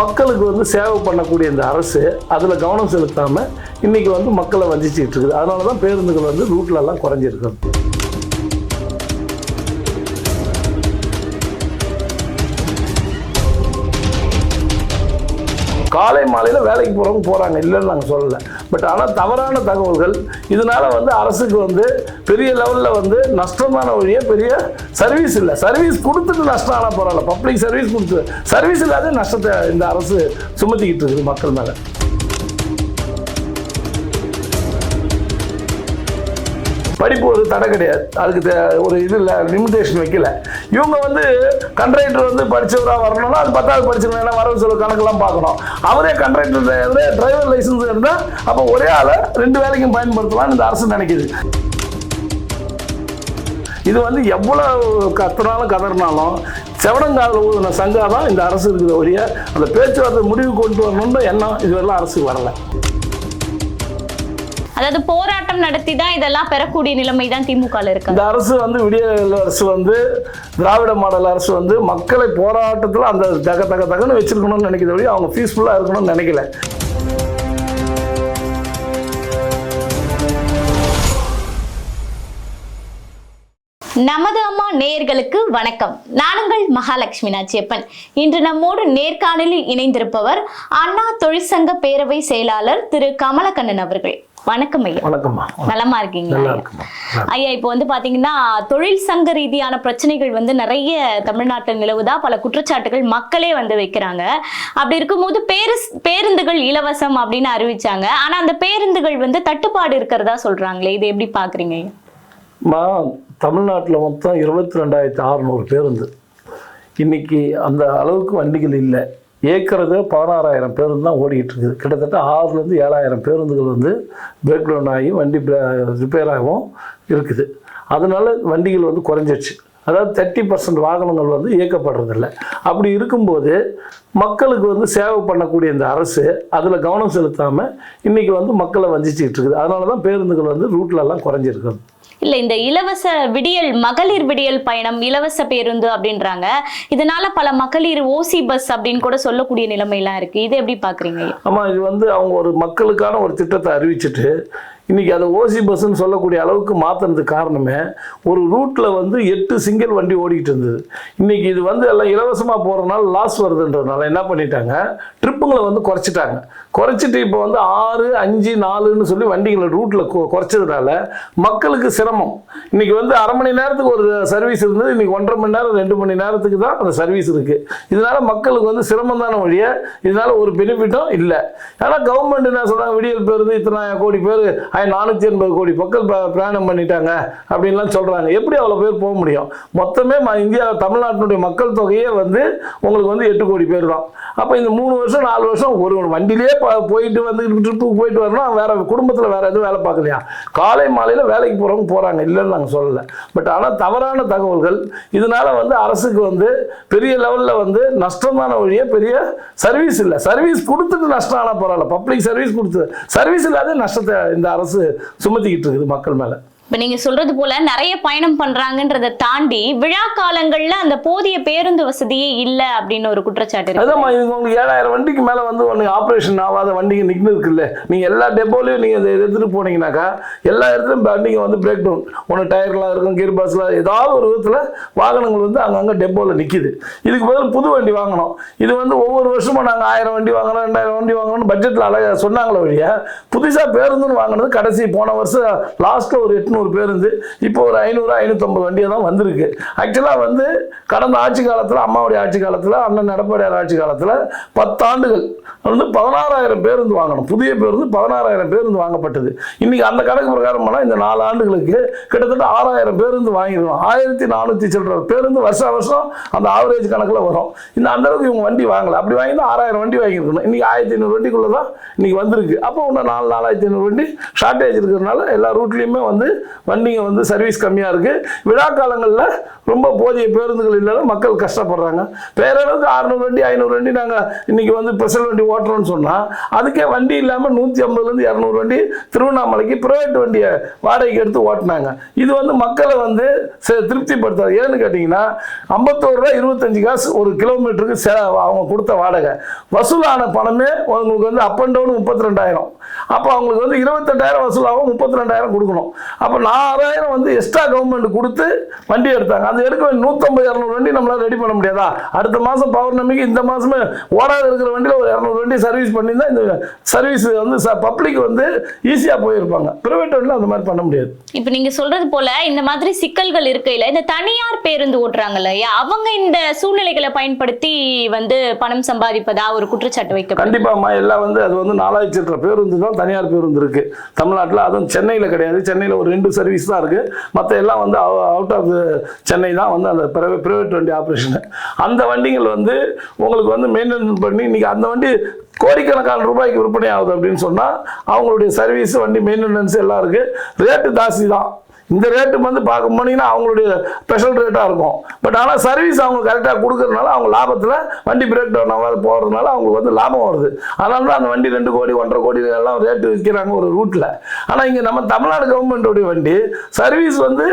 மக்களுக்கு வந்து சேவை பண்ணக்கூடிய இந்த அரசு அதில் கவனம் செலுத்தாமல் இன்றைக்கி வந்து மக்களை வஞ்சிச்சிட்டு இருக்குது. அதனால தான் பேருந்துகள் வந்து ரூட்லெல்லாம் குறைஞ்சிருக்கிறது காலை மாலையில் வேலைக்கு போகிறவங்க போகிறாங்க இல்லைன்னு நாங்கள் சொல்லலை. பட் ஆனால் தவறான தகவல்கள் இதனால வந்து அரசுக்கு வந்து பெரிய லெவலில் வந்து நஷ்டமான வழியே பெரிய சர்வீஸ் இல்லை. சர்வீஸ் கொடுத்துட்டு நஷ்டம் ஆனால் பரவாயில்ல. பப்ளிக் சர்வீஸ் கொடுத்து சர்வீஸ் இல்லாத நஷ்டத்தை இந்த அரசு சுமத்திக்கிட்டு இருக்குது மக்கள் மேலே. படிப்பு ஒரு தடை கிடையாது. அதுக்கு தே- ஒரு இது இல்லை லிமிடேஷன் வைக்கல. இவங்க வந்து கண்ட்ராக்டர் வந்து படிச்சவராக வரணும்னா அது பத்தாவது படிச்சிருந்தா ஏன்னா வரவு செலவு கணக்கெல்லாம் பார்க்கணும். அவரே கண்ட்ராக்டர் டிரைவர் லைசன்ஸ் இருந்தால் அப்போ ஒரே ஆளை ரெண்டு வேலைக்கும் பயன்படுத்தலாம்னு இந்த அரசு நினைக்குது. இது வந்து எவ்வளோ கத்துனாலும் கதறினாலும் செவடங்காலில் ஊதின சங்கா தான் இந்த அரசு இருக்குது ஒழிய அந்த பேச்சுவார்த்தை முடிவு கொண்டு வரணுன்ற எண்ணம் இதுவரெல்லாம் அரசுக்கு வரலை. அதாவது போராட்டம் நடத்தி தான் இதெல்லாம் பெறக்கூடிய நிலைமை தான் திமுகல இருக்கு. இந்த அரசு வந்து விடியல் அரசு வந்து திராவிட மாடல் அரசு வந்து மக்களை போராட்டத்தில் அந்த தக தக தகன்னு வச்சிருக்கணும்னு நினைக்கிறத வழி அவங்க பீஸ்ஃபுல்லாக இருக்கணும்னு நினைக்கல. நமது அம்மா நேயர்களுக்கு வணக்கம். நானுங்கள் மகாலட்சுமி நாச்சியப்பன். இன்று நம்மோடு நேர்காணலில் இணைந்திருப்பவர் அண்ணா தொழிற்சங்க பேரவை செயலாளர் திரு கமலக்கண்ணன் அவர்கள். வணக்கம் ஐயா. வணக்கம்மா. நலமா இருக்கீங்களா நல்லா ஐயா? இப்போ வந்து பாத்தீங்கன்னா தொழில் சங்க ரீதியான பிரச்சனைகள் வந்து நிறைய தமிழ்நாட்டில் நிலவுதா பல குற்றச்சாட்டுகள் மக்களே வந்து வைக்கிறாங்க. அப்படி இருக்கும்போது பேரு பேருந்துகள் இலவசம் அப்படின்னு அறிவிச்சாங்க. ஆனா அந்த பேருந்துகள் வந்து தட்டுப்பாடு இருக்கிறதா சொல்றாங்களே? இது எப்படி பாக்குறீங்க ஐயா? தமிழ்நாட்டில் மொத்தம் இருபத்தி ரெண்டாயிரத்தி அறநூறு பேருந்து. இன்னைக்கு அந்த அளவுக்கு வண்டிகள் இல்லை. ஏற்கிறது பதினாறாயிரம் பேருந்து தான் ஓடிக்கிட்டு இருக்குது கிட்டத்தட்ட ஆறுலேருந்து ஏழாயிரம் பேருந்துகள் வந்து பிரேக் டவுன் ஆகி வண்டி ரிப்பேர் ஆகவும் இருக்குது. அதனால வண்டிகள் வந்து குறைஞ்சிடுச்சு அதாவது தேர்ட்டி பர்சன்ட் வாகனங்கள் வந்து இயக்கப்படுறதில்ல. அப்படி இருக்கும்போது மக்களுக்கு வந்து சேவை பண்ணக்கூடிய இந்த அரசு அதில் கவனம் செலுத்தாமல் இன்னைக்கு வந்து மக்களை வஞ்சிச்சிக்கிட்டு இருக்குது அதனால தான் பேருந்துகள் வந்து ரூட்லலாம் குறைஞ்சிருக்குது. இல்ல இந்த இலவச விடியல் மகளிர் விடியல் பயணம் இலவச பேருந்து அப்படின்றாங்க. இதனால பல மகளிர் ஓசி பஸ் அப்படின்னு கூட சொல்லக்கூடிய நிலைமையெல்லாம் இருக்கு. இது எப்படி பாக்குறீங்க? ஆமா இது வந்து அவங்க ஒரு மக்களுக்கான ஒரு திட்டத்தை அறிவிச்சிட்டு இன்னைக்கு அதை ஓசி பஸ்ஸுன்னு சொல்லக்கூடிய அளவுக்கு மாற்றுறதுக்கு காரணமே ஒரு ரூட்டில் வந்து எட்டு சிங்கிள் வண்டி ஓடிக்கிட்டு இருந்தது. இன்னைக்கு இது வந்து எல்லாம் இலவசமாக போகிறனால லாஸ் வருதுன்றதுனால என்ன பண்ணிட்டாங்க? ட்ரிப்புங்களை வந்து குறைச்சிட்டாங்க. குறைச்சிட்டு இப்போ வந்து ஆறு அஞ்சு நாலுன்னு சொல்லி வண்டிகளை ரூட்டில் குறைச்சதுனால மக்களுக்கு சிரமம். இன்னைக்கு வந்து அரை மணி நேரத்துக்கு ஒரு சர்வீஸ் இருந்தது இன்னைக்கு ஒன்றரை மணி நேரம் ரெண்டு மணி நேரத்துக்கு தான் அந்த சர்வீஸ் இருக்குது இதனால மக்களுக்கு வந்து சிரமம் தான வழிய இதனால ஒரு பெனிஃபிட்டும் இல்லை. ஆனால் கவர்மெண்ட் என்ன சொல்கிறாங்க விடியல் பேருந்து இத்தனை கோடி பேர் நானூற்றி எண்பது கோடி மக்கள் பிரயாணம் பண்ணிட்டாங்க அப்படின்லாம் சொல்கிறாங்க எப்படி அவ்வளோ பேர் போக முடியும்? மொத்தமே இந்தியா தமிழ்நாட்டினுடைய மக்கள் தொகையே வந்து உங்களுக்கு வந்து எட்டு கோடி பேர் தான். அப்போ இந்த மூணு வருஷம் நாலு வருஷம் ஒரு வண்டியிலே போயிட்டு வந்து ட்ரிப்புக்கு போயிட்டு வரணும் வேற குடும்பத்தில் வேற எதுவும் வேலை பார்க்கலையா? காலை மாலையில் வேலைக்கு போகிறவங்க போகிறாங்க இல்லைன்னு நாங்கள் சொல்லலை. பட் ஆனால் தவறான தகவல்கள் இதனால வந்து அரசுக்கு வந்து பெரிய லெவலில் வந்து நஷ்டமான வழியே பெரிய சர்வீஸ் இல்லை. சர்வீஸ் கொடுத்துட்டு நஷ்டம் ஆனால் பரவாயில்ல. பப்ளிக் சர்வீஸ் கொடுத்து சர்வீஸ் இல்லாத நஷ்டத்தை இந்த அரசு சுமத்திக்கிட்டு இருக்குது மக்கள் மேலே. இப்போ நீங்க சொல்றது போல நிறைய பயணம் பண்றாங்கன்றதை தாண்டி விழா காலங்களில் அந்த போதிய பேருந்து வசதியே இல்லை அப்படின்னு ஒரு குற்றச்சாட்டு இருக்கு. அதாம்மா இது உங்களுக்கு ஏழாயிரம் வண்டிக்கு மேலே வந்து ஒன்று ஆப்ரேஷன் ஆகாத வண்டிங்க நின்று இருக்குல்ல. நீங்கள் எல்லா டெப்போலையும் நீங்கள் இதை எடுத்துகிட்டு போனீங்கன்னாக்கா எல்லா இடத்துலையும் வண்டிங்க வந்து பிரேக் டவுன் ஒன்று டயர்லாம் இருக்கும் கீர் பாஸ்லாம் ஏதாவது ஒரு விதத்தில் வாகனங்கள் வந்து அங்கங்கே டெப்போவில் நிற்கிது இதுக்கு பதில் புது வண்டி வாங்கணும். இது வந்து ஒவ்வொரு வருஷமும் நாங்கள் ஆயிரம் வண்டி வாங்கணும் ரெண்டாயிரம் வண்டி வாங்கணும்னு பட்ஜெட்டில் அழகாக சொன்னாங்களே வழியா புதுசாக பேருந்துன்னு வாங்கினது கடைசி போன வருஷம் லாஸ்ட்டில் ஒரு எட்டு எட்நூறு பேருந்து இப்போ ஒரு ஐநூறு ஐநூற்றம்பது வண்டியாக தான் வந்திருக்கு. ஆக்சுவலாக வந்து கடந்த ஆட்சி காலத்தில் அம்மாவுடைய ஆட்சி காலத்தில் அண்ணன் எடப்பாடியார் ஆட்சி காலத்தில் பத்தாண்டுகள் வந்து பதினாறாயிரம் பேருந்து வாங்கணும். புதிய பேருந்து பதினாறாயிரம் பேருந்து வாங்கப்பட்டது. இன்றைக்கி அந்த கணக்கு பிரகாரம் பண்ணால் இந்த நாலு ஆண்டுகளுக்கு கிட்டத்தட்ட ஆறாயிரம் பேருந்து வாங்கிடுவோம் ஆயிரத்தி நானூற்றி சில்லற பேருந்து வருஷம் வருஷம் அந்த ஆவரேஜ் கணக்கில் வரும். இந்த அந்த அளவுக்கு இவங்க வண்டி வாங்கலை. அப்படி வாங்கினா ஆறாயிரம் வண்டி வாங்கியிருக்கணும். இன்னைக்கு ஆயிரத்தி ஐநூறு வண்டிக்குள்ளே தான் இன்றைக்கி வந்திருக்கு. அப்போ இன்னும் நாலு நாலாயிரத்தி ஐநூறு வண்டி ஷார்ட்டேஜ் இருக்கிறதுனால எல்லா ரூட்லேயுமே வந்து வண்டிங்க வந்து சர்வீஸ் கம்மியாக இருக்குது விழா காலங்களில் ரொம்ப போதிய பேருந்துகள் இல்லைனா மக்கள் கஷ்டப்படுறாங்க. பேரளவுக்கு அறுநூறு வண்டி ஐநூறு வண்டி நாங்கள் இன்றைக்கி வந்து ஸ்பெஷல் வண்டி ஓட்டுறோம்னு சொன்னால் அதுக்கே வண்டி இல்லாமல் நூற்றி ஐம்பதுலேருந்து இரநூறு வண்டி திருவண்ணாமலைக்கு ப்ரைவேட் வண்டியை வாடகைக்கு எடுத்து ஓட்டினாங்க. இது வந்து மக்களை வந்து திருப்திப்படுத்தாது. ஏன்னு கேட்டிங்கன்னா ஐம்பத்தோரு ரூபா இருபத்தஞ்சு காசு ஒரு கிலோமீட்டருக்கு சே அவங்க கொடுத்த வாடகை. வசூலான பணமே உங்களுக்கு வந்து அப் அண்ட் டவுன் முப்பத்தி ரெண்டாயிரம் அப்போ அவங்களுக்கு வந்து இருபத்தெட்டாயிரம் வசூலாகவும் முப்பத்தி ரெண்டாயிரம் கொடுக்கணும். அப்போ நாலாயிரம் வந்து எக்ஸ்ட்ரா கவர்மெண்ட் கொடுத்து வண்டி எடுத்தாங்க. அது எடுக்க நூற்றம்பது இரநூறு வண்டி நம்மளால ரெடி பண்ண முடியாதா? அடுத்த மாதம் பௌர்ணமிக்கு இந்த மாதமே ஓடாத இருக்கிற வண்டியில் ஒரு இரநூறு வண்டி சர்வீஸ் பண்ணியிருந்தா இந்த சர்வீஸ் வந்து பப்ளிக் வந்து ஈஸியாக போயிருப்பாங்க. ப்ரைவேட் வண்டியில் அந்த மாதிரி பண்ண முடியாது. இப்ப நீங்க சொல்றது போல இந்த மாதிரி சிக்கல்கள் இருக்கையில இந்த தனியார் பேருந்து ஓட்டுறாங்க இல்லையா அவங்க இந்த சூழ்நிலைகளை பயன்படுத்தி வந்து பணம் சம்பாதிப்பதா ஒரு குற்றச்சாட்டு வைக்கப்படும்? கண்டிப்பாம்மா எல்லாம் வந்து அது வந்து நாலாயிரத்தி எட்டு பேருந்து தான் தனியார் பேருந்து இருக்கு. தமிழ்நாட்டில் அதுவும் சென்னையில் கிடையாது. சென்னையில் ஒரு ரெண்டு சர்வீஸ் தான் இருக்கு. மற்ற எல்லாம் வந்து அவுட் ஆஃப் சென்னை தான் வந்து அந்த ப்ரைவேட் வண்டி ஆப்ரேஷனு அந்த வண்டிகள் வந்து உங்களுக்கு வந்து மெயின்டைன் பண்ணி இன்றைக்கி அந்த வண்டி கோடிக்கணக்கான ரூபாய்க்கு விற்பனை ஆகுது அப்படின்னு சொன்னால் அவங்களுடைய சர்வீஸ் வண்டி மெயின்டெனன்ஸ் எல்லாம் இருக்குது ரேட்டு ஜாஸ்தி தான். இந்த ரேட்டு வந்து பார்க்க போனீங்கன்னா அவங்களுடைய ஸ்பெஷல் ரேட்டாக இருக்கும். பட் ஆனால் சர்வீஸ் அவங்க கரெக்டாக கொடுக்கறதுனால அவங்க லாபத்தில் வண்டி பிரேக் டவுன் ஆகாது போகிறதுனால அவங்களுக்கு வந்து லாபம் வருது. அதனால தான் அந்த வண்டி ரெண்டு கோடி ஒன்றரை கோடி எல்லாம் ரேட்டு விற்கிறாங்க ஒரு ரூட்டில் ஆனால் இங்கே நம்ம தமிழ்நாடு கவர்மெண்ட்டுடைய வண்டி சர்வீஸ் வந்து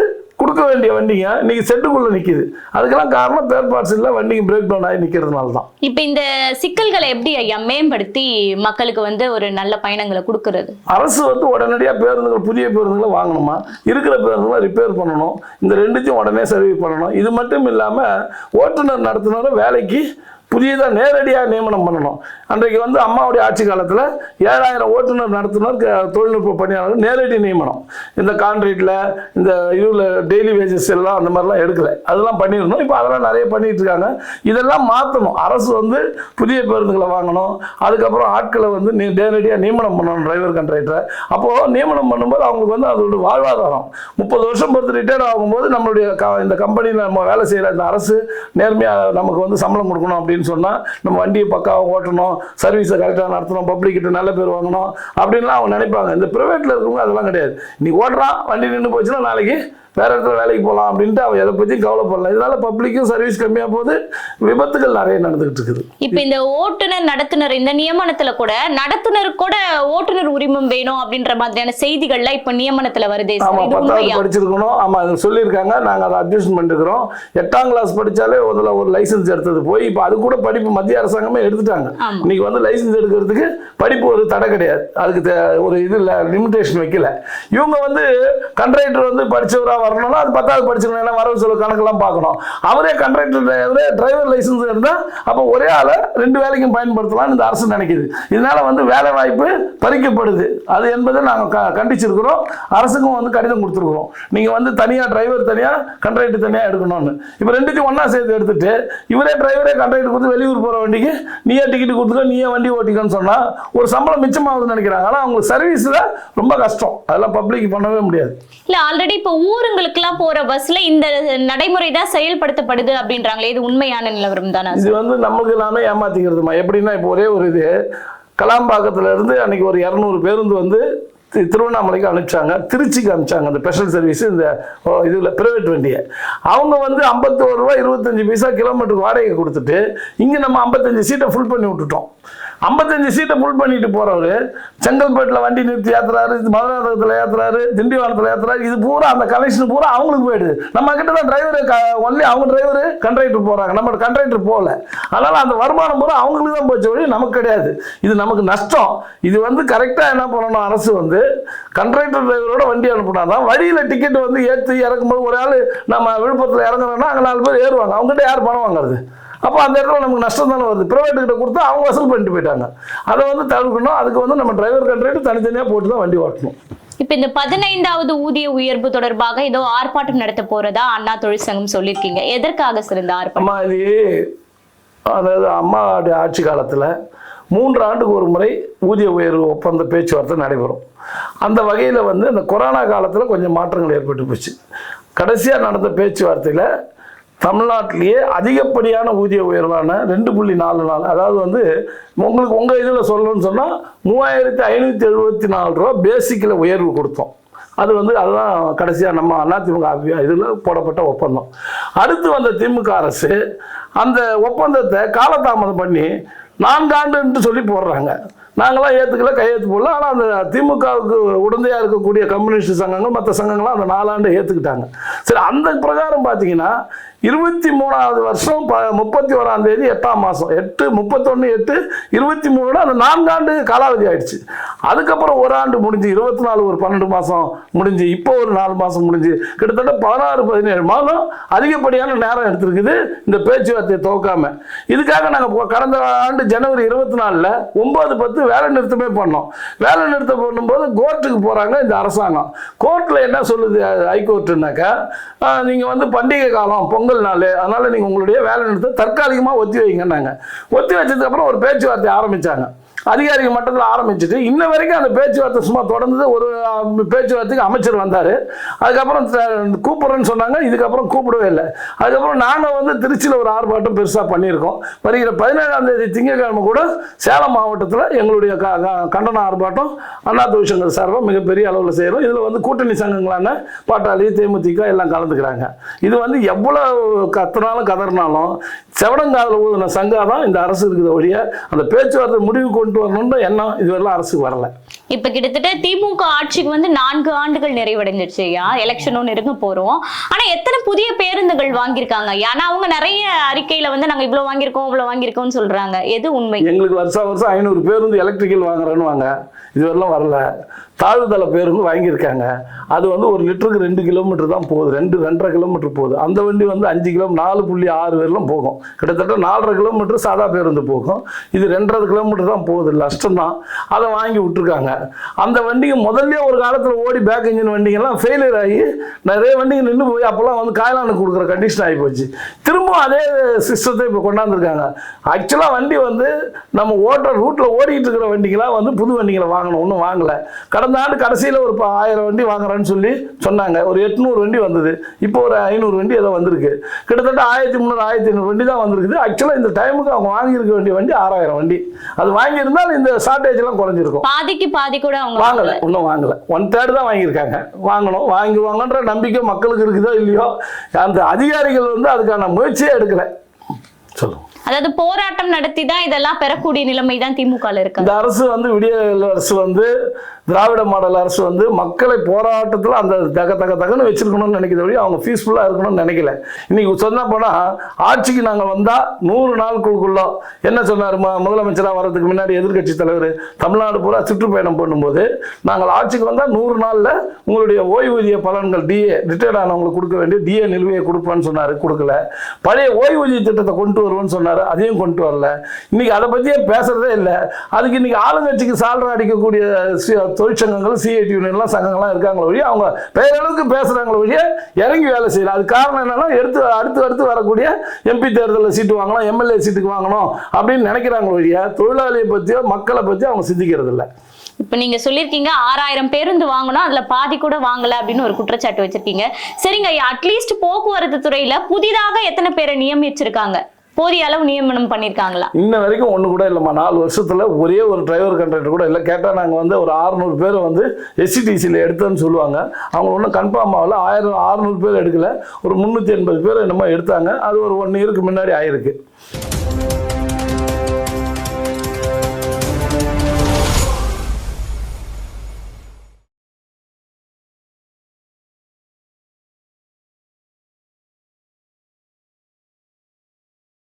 கொடுக்க வேண்டிய வண்டிங்க இன்னைக்கு செட்டுக்குள்ளே நிற்கிது அதுக்கெல்லாம் காரணம் பேர் பார்ட்ஸ் இல்லை வண்டிங்க பிரேக் டவுன் ஆகி நிற்கிறதுனால தான் இப்ப இந்த சிக்கல்களை எப்படி ஐயா மேம்படுத்தி மக்களுக்கு வந்து ஒரு நல்ல பயணங்களை கொடுக்கறது? அரசு வந்து உடனடியாக பேருந்துகள் புதிய பேருந்துகளை வாங்கணுமா? இருக்கிற பேருந்துகளை ரிப்பேர் பண்ணணும். இந்த ரெண்டுத்தையும் உடனே சர்வீஸ் பண்ணணும். இது மட்டும் இல்லாமல் ஓட்டுநர் நடத்துனரை வேலைக்கு புதியதாக நேரடியாக நியமனம் பண்ணணும். அன்றைக்கு வந்து அம்மாவுடைய ஆட்சி காலத்தில் ஏழாயிரம் ஓட்டுநர் நடத்துனர் தொழில்நுட்ப பணியாளர்கள் நேரடி நியமனம். இந்த கான்ட்ரீட்டில் இந்த இதில் டெய்லி வேஜஸ் எல்லாம் அந்த மாதிரிலாம் எடுக்கலை. அதெல்லாம் பண்ணிடணும் இப்போ அதெல்லாம் நிறைய பண்ணிகிட்டு இருக்காங்க இதெல்லாம் மாற்றணும் அரசு வந்து புதிய பேருந்துகளை வாங்கணும். அதுக்கப்புறம் ஆட்களை வந்து நீ நேரடியாக நியமனம் பண்ணணும் டிரைவர் கண்ட்ராக்டரை அப்போது நியமனம் பண்ணும்போது அவங்களுக்கு வந்து அதோட வாழ்வாதாரம். முப்பது வருஷம் பொறுத்து ரிட்டையர்ட் ஆகும்போது நம்மளுடைய க இந்த கம்பெனியில் நம்ம வேலை செய்கிற இந்த அரசு நேர்மையாக நமக்கு வந்து சம்பளம் கொடுக்கணும் அப்படின்னு சொன்னால் நம்ம வண்டியை பக்காவாக ஓட்டணும் சர்வீஸை கரெக்டாக நடத்தணும் பப்ளிக்கிட்ட நல்ல பேர் வாங்கணும் அப்படின்லாம் அவங்க நினைப்பாங்க. இந்த ப்ரைவேட்டில் இருக்கிறவங்க அதெல்லாம் கிடையாது. நீ ஓட்டுறான் வண்டி நின்று போச்சுன்னா நாளைக்கு வேற இடத்துல வேலைக்கு போகலாம் அப்படின்ட்டு அவன் எதை பற்றியும் கவலைப்படல. இதனால பப்ளிக்கும் சர்வீஸ் கம்மியாக போகுது. விபத்துகள் நிறைய நடந்துகிட்டு இருக்குது. இப்ப இந்த ஓட்டுநர் நடத்துனர் இந்த நியமனத்துல கூட நடத்துனருக்கு கூட ஓட்டுநர் உரிமம் வேணும் அப்படின்ற மாதிரியான செய்திகள்லாம் இப்ப நியமனத்துல வருதே பத்தாவது படிச்சிருக்கணும். ஆமா அது சொல்லியிருக்காங்க. நாங்க அதை அப்ஜெக்ஷன் பண்ணிருக்கிறோம். எட்டாம் கிளாஸ் படிச்சாலே முதல்ல ஒரு லைசென்ஸ் எடுத்தது போய் இப்போ அது கூட படிப்பு மத்திய அரசாங்கமே எடுத்துட்டாங்க. இன்னைக்கு வந்து லைசென்ஸ் எடுக்கிறதுக்கு படிப்பு ஒரு தடை கிடையாது. அதுக்கு ஒரு இது இல்லை லிமிடேஷன் வைக்கல. இவங்க வந்து கண்ட்ராக்டர் வந்து படிச்சவரா வரணும்னா அது பத்தாவது படிச்சிருக்கணும் ஏன்னா வரவு செலவு கணக்கெல்லாம் பார்க்கணும். அவரே கண்ட்ராக்டர் டிரைவரே டிரைவர் லைசென்ஸ் இருந்தால் அப்போ ஒரே ஆளை ரெண்டு வேலைக்கும் பயன்படுத்தலாம்னு இந்த அரசு நினைக்கிது. இதனால வந்து வேலை வாய்ப்பு பறிக்கப்படுது. அது என்பதை நாங்கள் க கண்டிச்சிருக்கிறோம். அரசுக்கும் வந்து கடிதம் கொடுத்துருக்குறோம். நீங்கள் வந்து தனியாக டிரைவர் தனியாக கண்ட்ராக்டர் தனியாக எடுக்கணும்னு. இப்போ ரெண்டுத்தையும் ஒன்றா சேர்த்து எடுத்துட்டு இவரே டிரைவரே கண்ட்ராக்டர் கொடுத்து வெளியூர் போகிற வண்டிக்கு நீயே டிக்கெட் கொடுத்துக்கோ நீயே வண்டி ஓட்டிக்கன்னு சொன்னால் ஒரு சம்பளம் மிச்சமாகுதுன்னு நினைக்கிறாங்க. ஆனால் அவங்களுக்கு சர்வீஸில் ரொம்ப கஷ்டம். அதெல்லாம் பப்ளிக் பண்ணவே முடியாது. இல்லை ஆல்ரெடி இப்போ இப்ப ஊருங்களுக்குலாம் போற பஸ்ல இந்த நடைமுறை தான் செயல்படுத்தப்படுது அப்படின்றாங்களே. இது உண்மையான நிலவரம் தானே இது வந்து நமக்கு நாமே ஏமாத்திக்கிறதுமா? எப்படின்னா இப்போ ஒரே ஒரு இது. கலாம்பாக்கத்துல இருந்து அன்னைக்கு ஒரு இரநூறு பேருந்து வந்து திருவண்ணாமலைக்கு அனுப்பிச்சாங்க. திருச்சிக்கு அனுப்பிச்சாங்க அந்த ஸ்பெஷல் சர்வீஸ் இந்த இதுல பிரைவேட் வண்டியை. அவங்க வந்து ஐம்பத்தோரு ரூபா இருபத்தஞ்சு பைசா கிலோமீட்டருக்கு வாடகை கொடுத்துட்டு இங்க நம்ம ஐம்பத்தஞ்சு சீட்டை ஃபுல் பண்ணி விட்டுட்டோம். ஐம்பத்தஞ்சு சீட்டை ஃபுல் பண்ணிட்டு போறவரு. செங்கல்பேட்டில் வண்டி நிறுத்தி ஏத்துறாரு இது மதுராந்தகத்தில் ஏத்துறாரு திண்டிவனத்தில் ஏத்துறாரு. இது பூரா அந்த கனெக்ஷன் பூரா அவங்களுக்கு போயிடுது. நம்ம கிட்ட தான் டிரைவர் ஒன்லி அவங்க டிரைவர் கண்ட்ராக்டர் போறாங்க. நம்ம கண்ட்ராக்டர் போகல. அதனால அந்த வருமானம் பூரா அவங்களுக்கு தான் போச்சு வழி நமக்கு கிடையாது. இது நமக்கு நஷ்டம். இது வந்து கரெக்டாக என்ன பண்ணணும் அரசு வந்து கண்ட்ராக்டர் டிரைவரோட வண்டி அனுப்புனாதான் வழியில் டிக்கெட் வந்து ஏற்றி இறக்கும்போது ஒரு ஆள் நம்ம விழுப்புரத்தில் இறங்குறோம்னா அங்கே நாலு பேர் ஏறுவாங்க. அவங்ககிட்ட யார் பணம் வாங்குறது? அப்போ அந்த இடத்துல நமக்கு நஷ்டம் தானே வருது. ப்ரைவேட் கிட்ட கொடுத்தா அவங்க வசூல் பண்ணிட்டு போயிட்டாங்க. அதை வந்து தவிர்க்கணும். அதுக்கு வந்து நம்ம டிரைவர் கண்ட்ராக்டர் தனித்தனியாக போட்டு தான் வண்டி ஓட்டணும். இப்ப இந்த பதினைந்தாவது ஊதிய உயர்வு தொடர்பாக ஏதோ ஆர்ப்பாட்டம் நடத்த போறதா அண்ணா தொழிற்சங்கம் சொல்லியிருக்கீங்க. எதற்காக சார் இந்த ஆர்ப்பாட்டம்? இது அதாவது அம்மாவுடைய ஆட்சி காலத்தில் மூன்று ஆண்டுக்கு ஒரு முறை ஊதிய உயர்வு ஒப்பந்த பேச்சுவார்த்தை நடைபெறும். அந்த வகையில் வந்து இந்த கொரோனா காலத்தில் கொஞ்சம் மாற்றங்கள் ஏற்பட்டு போச்சு. கடைசியாக நடந்த பேச்சுவார்த்தையில் தமிழ்நாட்டிலேயே அதிகப்படியான ஊதிய உயர்வான ரெண்டு புள்ளி நாலு நாள் அதாவது வந்து உங்களுக்கு உங்கள் இதில் சொல்லணும்னு சொன்னால் மூவாயிரத்தி ஐநூற்றி எழுபத்தி நாலு ரூபா பேசிக்கில் உயர்வு கொடுத்தோம். அது வந்து அதுதான் கடைசியாக நம்ம அதிமுக இதில் போடப்பட்ட ஒப்பந்தம். அடுத்து வந்த திமுக அரசு அந்த ஒப்பந்தத்தை காலதாமதம் பண்ணி நான்காண்டுன்ட்டு சொல்லி போடுறாங்க. நாங்களாம் ஏற்றுக்கல கையெழுத்து போடல. ஆனால் அந்த திமுகவுக்கு உடந்தையாக இருக்கக்கூடிய கம்யூனிஸ்ட் சங்கங்கள் மற்ற சங்கங்கள்லாம் அந்த நாலாண்டு ஏற்றுக்கிட்டாங்க சரி அந்த பிரகாரம் பார்த்தீங்கன்னா இருபத்தி மூணாவது வருஷம் ப முப்பத்தி ஓராம் தேதி எட்டாம் மாதம் எட்டு முப்பத்தொன்று எட்டு இருபத்தி மூணு அந்த நான்காண்டு காலாவதி ஆயிடுச்சு. அதுக்கப்புறம் ஒரு ஆண்டு முடிஞ்சு இருபத்தி நாலு ஒரு பன்னெண்டு மாதம் முடிஞ்சு இப்போ ஒரு நாலு மாதம் முடிஞ்சு கிட்டத்தட்ட பதினாறு பதினேழு மாதம் அதிகப்படியான நேரம் எடுத்திருக்குது இந்த பேச்சுவார்த்தையை துவக்காமல் இதுக்காக நாங்கள் கடந்த ஆண்டு ஜனவரி இருபத்தி நாலில் ஒம்பது பத்து வேலை நிறுத்தமே பண்ணோம். வேலை நிறுத்தம் பண்ணும்போது கோர்ட்டுக்கு போகிறாங்க இந்த அரசாங்கம். கோர்ட்டில் என்ன சொல்லுது ஹைகோர்ட்டுனாக்கா நீங்கள் வந்து பண்டிகை காலம் பொங்கல் நாள் அதனால் நீங்கள் உங்களுடைய வேலை நிறுத்தம் தற்காலிகமாக ஒத்தி வைங்கன்னாங்க ஒத்தி வச்சதுக்கப்புறம் ஒரு பேச்சுவார்த்தை ஆரம்பித்தாங்க அதிகாரிகள் மட்டத்தில் ஆரம்பிச்சுட்டு இன்ன வரைக்கும் அந்த பேச்சுவார்த்தை சும்மா தொடர்ந்து ஒரு பேச்சுவார்த்தைக்கு அமைச்சர் வந்தார். அதுக்கப்புறம் கூப்பிட்றேன்னு சொன்னாங்க. இதுக்கப்புறம் கூப்பிடவே இல்லை. அதுக்கப்புறம் நாங்கள் வந்து திருச்சியில் ஒரு ஆர்ப்பாட்டம் பெருசாக பண்ணியிருக்கோம். வருகிற பதினேழாம் தேதி திங்கட்கிழமை கூட சேலம் மாவட்டத்தில் எங்களுடைய க க- கண்டன ஆர்ப்பாட்டம் அண்ணா தொழிற்சங்க சார்பாக மிகப்பெரிய அளவில் செய்கிறோம் இதில் வந்து கூட்டணி சங்கங்களான பாட்டாளி தேமுதிக எல்லாம் கலந்துக்கிறாங்க. இது வந்து எவ்வளோ கத்துனாலும் கதறினாலும் செவடங்காதில் ஊதின சங்கா தான் இந்த அரசு இருக்குது ஒழிய அந்த பேச்சுவார்த்தை முடிவு கொண்டு வரணுன்ற எண்ணம் இதுவரையிலும் அரசுக்கு வரல. இப்ப கிட்டத்தட்ட திமுக ஆட்சிக்கு வந்து நான்கு ஆண்டுகள் நிறைவடைஞ்சிருச்சு ஐயா. எலெக்ஷனும் நெருங்க போறோம். ஆனா எத்தனை புதிய பேருந்துகள் வாங்கியிருக்காங்க ஏன்னா அவங்க நிறைய அறிக்கையில வந்து நாங்க இவ்வளவு வாங்கியிருக்கோம் இவ்வளவு வாங்கியிருக்கோம்னு சொல்றாங்க. எது உண்மை? எங்களுக்கு வருஷம் வருஷம் ஐநூறு பேருந்து எலக்ட்ரிக்கல் வாங்குறேன்னு வாங்க இதுவரையிலும் வரல. தாழ்வுதள பேருந்து வாங்கியிருக்காங்க. அது வந்து ஒரு லிட்டருக்கு ரெண்டு கிலோமீட்டர் தான் போகுது. ரெண்டு ரெண்டரை கிலோமீட்டர் போகுது. அந்த வண்டி வந்து அஞ்சு கிலோ நாலு புள்ளி ஆறு பேர்லாம் போகும். கிட்டத்தட்ட நாலரை கிலோமீட்டர் சாதா பேருந்து போகும். இது ரெண்டரை கிலோமீட்டர் தான் போகுது. நஷ்டம் தான். அதை வாங்கி விட்டுருக்காங்க. அந்த வண்டிங்க முதல்ல ஒரு காலத்தில் ஓடி பேக் இன்ஜின் வண்டிங்கெல்லாம் ஃபெயிலியர் ஆகி நிறைய வண்டிங்க நின்று போய் அப்போல்லாம் வந்து காயலானு கொடுக்குற கண்டிஷன் ஆகி போச்சு. திரும்பவும் அதே சிஸ்டத்தை இப்போ கொண்டாந்துருக்காங்க. ஆக்சுவலாக வண்டி வந்து நம்ம ஓட்டுற ரூட்டில் ஓடிக்கிட்டு இருக்கிற வண்டிகளாக வந்து புது வண்டிகளை வாங்கணும். ஒன்றும் வாங்கலை. கடந்த ஆண்டு கடைசியில் ஒரு ஆயிரம் வண்டி வாங்குறேன்னு சொல்லி சொன்னாங்க. ஒரு எட்நூறு வண்டி வந்தது. இப்போ ஒரு ஐநூறு வண்டி ஏதோ வந்திருக்கு. கிட்டத்தட்ட ஆயிரத்தி முந்நூறு ஆயிரத்தி ஐநூறு வண்டி தான் வந்திருக்குது. ஆக்சுவலாக இந்த டைமுக்கு அவங்க வாங்கியிருக்க வேண்டிய வண்டி ஆறாயிரம் வண்டி. அது வாங்கியிருந்தால் இந்த எல்லாம் குறைஞ்சிருக்கும். பாதிக்கு பாதி கூட அவங்க வாங்கல. இன்னும் வாங்கல. ஒன் தேர்ட் தான் வாங்கியிருக்காங்க. வாங்கணும். வாங்குவாங்கன்ற நம்பிக்கை மக்களுக்கு இருக்குதோ இல்லையோ? அந்த அதிகாரிகள் வந்து அதுக்கான முயற்சியே எடுக்கல. சொல்லுங்க. அதாவது போராட்டம் நடத்தி தான் இதெல்லாம் பெறக்கூடிய நிலைமை தான் திமுக இருக்கு. இந்த அரசு வந்து விடிய அரசு வந்து திராவிட மாடல் அரசு வந்து மக்களை போராட்டத்தில் அந்த தக தக தகன்னு வச்சுருக்கணும்னு நினைக்கிறத வழி அவங்க பீஸ்ஃபுல்லாக இருக்கணும்னு நினைக்கல. இன்றைக்கி சொன்ன போனால் ஆட்சிக்கு நாங்கள் வந்தால் நூறு நாட்களுக்குள்ள என்ன சொன்னார்? முதலமைச்சராக வர்றதுக்கு முன்னாடி எதிர்க்கட்சி தலைவர் தமிழ்நாடு பூரா சுற்றுப்பயணம் பண்ணும்போது நாங்கள் ஆட்சிக்கு வந்தால் நூறு நாளில் உங்களுடைய ஓய்வூதிய பலன்கள் டிஏ ரிட்டையர்ட் ஆனவங்களுக்கு கொடுக்க வேண்டிய டிஏ நிலுவையை கொடுப்பேன்னு சொன்னார் கொடுக்கல. பழைய ஓய்வூதிய திட்டத்தை கொண்டு வருவோம்னு சொன்னார் அதையும் கொண்டு வரல. இன்றைக்கி அதை பற்றியே பேசுகிறதே இல்லை. அதுக்கு இன்றைக்கி ஆளுங்கட்சிக்கு சால்ரா அடிக்கக்கூடிய தொழிற்சங்கங்கள் சிஐடி யூனியன்லாம் சங்கங்கள்லாம் இருக்காங்களோ ஒழிய அவங்க பேரளவுக்கு பேசுகிறாங்களோ ஒழிய இறங்கி வேலை செய்யல. அது காரணம் என்னன்னா எடுத்து அடுத்து அடுத்து வரக்கூடிய எம்பி தேர்தலில் சீட்டு வாங்கணும் எம்எல்ஏ சீட்டுக்கு வாங்கணும் அப்படின்னு நினைக்கிறாங்களோ ஒழிய தொழிலாளியை பற்றியோ மக்களை பற்றியோ அவங்க சிந்திக்கிறது இல்லை இப்ப நீங்க சொல்லிருக்கீங்க ஆறாயிரம் பேருந்து வாங்கணும் அதுல பாதி கூட வாங்கல அப்படின்னு ஒரு குற்றச்சாட்டு வச்சிருக்கீங்க. சரிங்க அட்லீஸ்ட் போக்குவரத்து துறையில புதிதாக எத்தனை பேரை நியமிச்சிருக்காங்க? போதிய அளவு நியமனம் பண்ணிருக்காங்களா? இன்ன வரைக்கும் ஒன்று கூட இல்லைம்மா. நாலு வருஷத்தில் ஒரே ஒரு டிரைவர் கண்ட்ராக்டர் கூட இல்லை. கேட்டால் நாங்கள் வந்து ஒரு அறுநூறு பேர் வந்து எஸ்சிடிசியில் எடுத்தோன்னு சொல்லுவாங்க. அவங்க ஒன்றும் கன்ஃபார்ம் ஆகல. ஆயிரம் அறுநூறு பேர் எடுக்கல. ஒரு முந்நூற்றி எண்பது பேர் என்னமோ எடுத்தாங்க. அது ஒரு ஒன் இயருக்கு முன்னாடி ஆயிருக்கு.